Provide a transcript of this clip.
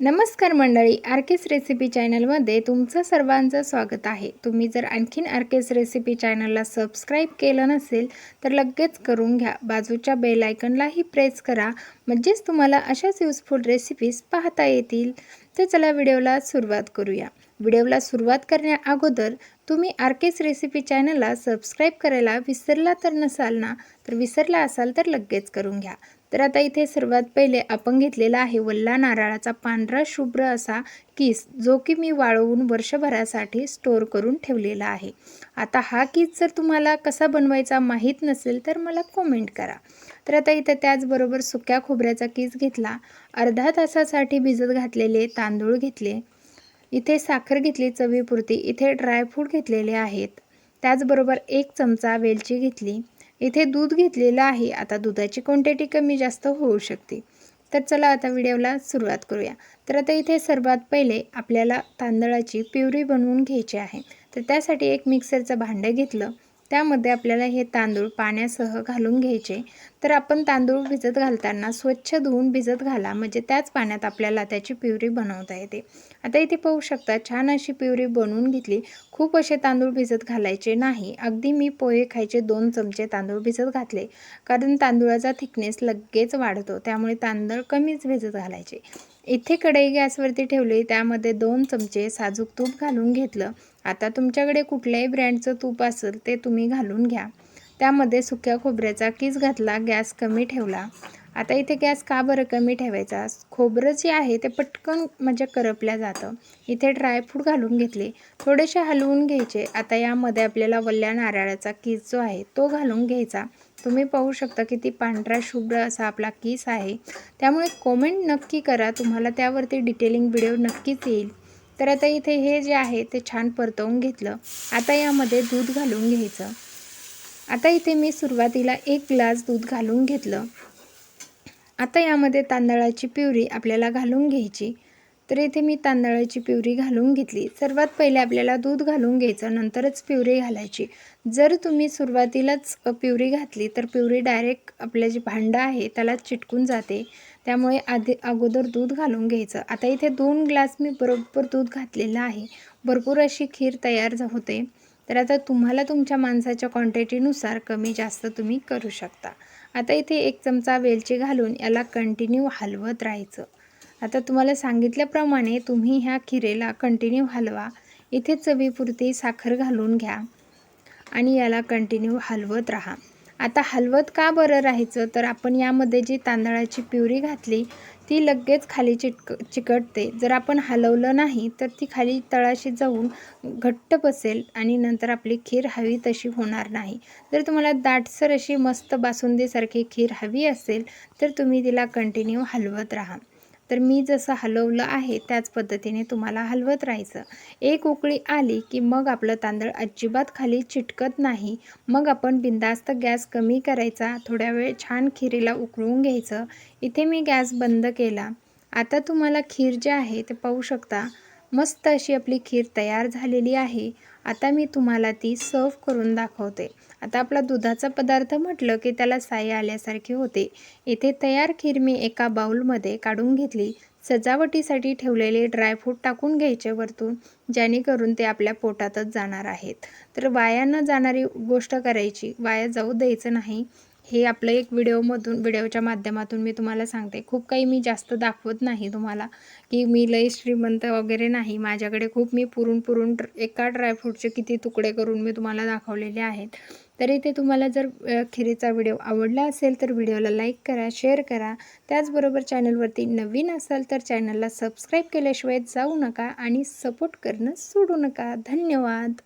नमस्कार मंडळी आरकेस रेसिपी चॅनलमध्ये तुमचं सर्वांचं स्वागत आहे. तुम्ही जर आणखीन आरकेस रेसिपी चॅनलला सबस्क्राईब केलं नसेल तर लगेच करून घ्या. बाजूच्या बेल आयकनलाही प्रेस करा. म्हणजेच तुम्हाला अशाच युजफुल रेसिपीज पाहता येतील. तर चला व्हिडिओला सुरुवात करूया. व्हिडिओला सुरुवात करण्या अगोदर तुम्ही आरकेस रेसिपी चॅनलला सबस्क्राईब करायला विसरला तर नसाल ना तर विसरला असाल तर लगेच करून घ्या. तर आता इथे सर्वात पहिले आपण घेतलेला आहे वल्ला नारळाचा पांढरा शुभ्र असा किस जो की मी वाळवून वर्षभरासाठी स्टोअर करून ठेवलेला आहे. आता हा किस जर तुम्हाला कसा बनवायचा माहीत नसेल तर मला कमेंट करा. तर आता इथं त्याचबरोबर सुक्या खोबऱ्याचा किस घेतला. अर्धा तासासाठी भिजत घातलेले तांदूळ घेतले. इथे साखर घेतली चवीपुरती. इथे ड्रायफ्रूट घेतलेले आहेत. त्याचबरोबर एक चमचा वेलची घेतली. इथे दूध घेतलेलं आहे. आता दुधाची क्वांटिटी कमी जास्त होऊ शकते. तर चला आता व्हिडिओला सुरुवात करूया. तर आता इथे सर्वात पहिले आपल्याला तांदळाची प्युरी बनवून घ्यायची आहे. तर त्यासाठी एक मिक्सरचं भांडं घेतलं. त्यामध्ये आपल्याला हे तांदूळ पाण्यासह घालून घ्यायचे. तर आपण तांदूळ भिजत घालताना स्वच्छ धुवून भिजत घाला. म्हणजे त्याच पाण्यात आपल्याला त्याची पिवरी बनवता येते. आता इथे पाहू शकता छान अशी पिवरी बनवून घेतली. खूप असे तांदूळ भिजत घालायचे नाही. अगदी मी पोहे खायचे दोन चमचे तांदूळ भिजत घातले. कारण तांदूळाचा थिकनेस लगेच वाढतो. त्यामुळे तांदूळ कमीच भिजत घालायचे. इथे कढई गॅसवरती ठेवली त्यामध्ये दोन चमचे साजूक तूप घालून घेतलं. आता तुमच्याकडे कुठल्याही ब्रँडचं तूप असेल ते तुम्ही घालून घ्या. त्यामध्ये सुक्या खोबऱ्याचा कीस घातला गॅस कमी ठेवला. आता इथे गॅस का बरं कमी ठेवायचा? खोबरं जे आहे ते पटकन म्हणजे करपल्या जातं. इथे ड्रायफ्रूट घालून घेतले. थोडेसे हलवून घ्यायचे. आता यामध्ये आपल्याला वल्ल्या नारळाचा कीस जो आहे तो घालून घ्यायचा. तुम्ही पाहू शकता किती पांढरा शुभ्र असा आपला केस आहे. त्यामुळे कॉमेंट नक्की करा. तुम्हाला त्यावरती डिटेलिंग व्हिडिओ नक्कीच येईल. तर आता इथे हे जे आहे ते छान परतवून घेतलं. आता यामध्ये दूध घालून घ्यायचं. आता इथे मी सुरुवातीला एक ग्लास दूध घालून घेतलं. आता यामध्ये तांदळाची प्युरी आपल्याला घालून घ्यायची. तर इथे मी तांदळाची प्युरी घालून घेतली. सर्वात पहिले आपल्याला दूध घालून घ्यायचं नंतरच प्युरी घालायची. जर तुम्ही सुरुवातीलाच प्युरी घातली तर प्युरी डायरेक्ट आपलं जे भांडं आहे त्याला चिटकून जाते. त्यामुळे आधी अगोदर दूध घालून घ्यायचं. आता इथे दोन ग्लास मी बरोबर दूध घातलेलं आहे. भरपूर अशी खीर तयार होते. तर आता तुम्हाला तुमच्या माणसाच्या क्वांटिटीनुसार कमी जास्त तुम्ही करू शकता. आता इथे एक चमचा वेलची घालून याला कंटिन्यू हलवत राहायचं. आता तुम्हाला सांगितल्याप्रमाणे तुम्ही ह्या खिरेला कंटिन्यू हलवा. इथे चवीपुरती साखर घालून घ्या. आणि याला कंटिन्यू हलवत राहा. आता हलवत का बरं राहायचं? तर आपण यामध्ये जी तांदळाची प्युरी घातली ती लगेच खाली चिटक चिकटते. जर आपण हलवलं नाही तर ती खाली तळाशी जाऊन घट्ट बसेल आणि नंतर आपली खीर हवी तशी होणार नाही. जर तुम्हाला दाटसर अशी मस्त बासुंदीसारखी खीर हवी असेल तर तुम्ही तिला कंटिन्यू हलवत राहा. तर मी जसं हलवलं आहे त्याच पद्धतीने तुम्हाला हलवत राहायचं. एक उकळी आली की मग आपलं तांदळ अजिबात खाली चिटकत नाही. मग आपण बिंदास्त गॅस कमी करायचा थोड्या वेळ छान खिरीला उकळून घ्यायचं. इथे मी गॅस बंद केला. आता तुम्हाला खीर जे आहे ते पाहू शकता. मस्त अशी आपली खीर तयार झालेली आहे. आता मी तुम्हाला ती सर्व करून दाखवते. आता आपला दुधाचा पदार्थ म्हटलं की त्याला साई आल्यासारखे होते. इथे तयार खीर मी एका बाऊलमध्ये काढून घेतली. सजावटीसाठी ठेवलेले ड्रायफ्रूट टाकून घ्यायचे वरतून जेणेकरून ते आपल्या पोटातच जाणार आहेत. तर वाया न जाणारी गोष्ट करायची. वाया जाऊ द्यायचं नाही. हे आपलं एक व्हिडिओमधून व्हिडिओच्या माध्यमातून मी तुम्हाला सांगते. खूप काही मी जास्त दाखवत नाही तुम्हाला की मी लय श्रीमंत वगैरे नाही. माझ्याकडे खूप मी पुरून पुरून एका ड्रायफ्रूटचे किती तुकडे करून मी तुम्हाला दाखवलेले आहेत. तरी ते तुम्हाला जर खिरीचा व्हिडिओ आवडला असेल तर व्हिडिओला लाईक करा शेअर करा. त्याचबरोबर चॅनलवरती नवीन असाल तर चॅनलला सबस्क्राईब केल्याशिवाय जाऊ नका आणि सपोर्ट करणं सोडू नका. धन्यवाद.